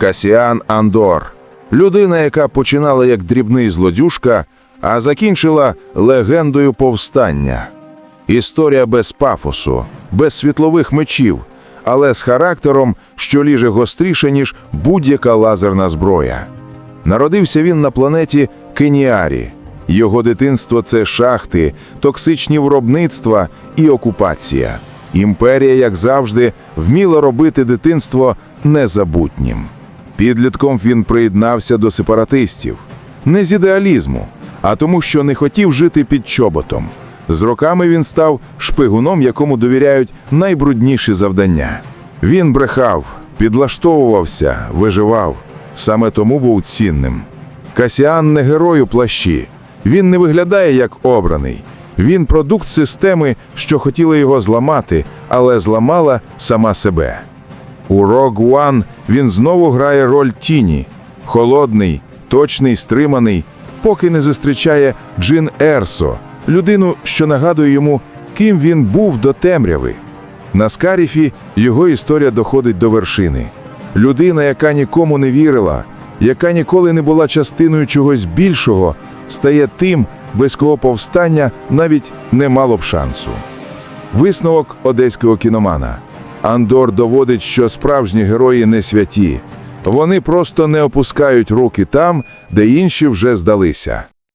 Касіан Андор. Людина, яка починала як дрібний злодюжка, а закінчила легендою повстання. Історія без пафосу, без світлових мечів, але з характером, що ліже гостріше, ніж будь-яка лазерна зброя. Народився він на планеті Кеніарі. Його дитинство це шахти, токсичні виробництва і окупація. Імперія, як завжди, вміла робити дитинство незабутнім. Підлітком він приєднався до сепаратистів не з ідеалізму, а тому, що не хотів жити під чоботом. З роками він став шпигуном, якому довіряють найбрудніші завдання. Він брехав, підлаштовувався, виживав. Саме тому був цінним. Касіан не герой у плащі. Він не виглядає як обраний. Він продукт системи, що хотіла його зламати, але зламала сама себе. У Rogue One він знову грає роль тіні, холодний, точний, стриманий, поки не зустрічає Джин Ерсо, людину, що нагадує йому, ким він був до темряви. На Скаріфі його історія доходить до вершини. Людина, яка нікому не вірила, яка ніколи не була частиною чогось більшого, стає тим, без кого повстання навіть не мало б шансу. Висновок одеського кіномана. Андор доводить, що справжні герої не святі. Вони просто не опускають руки там, де інші вже здалися.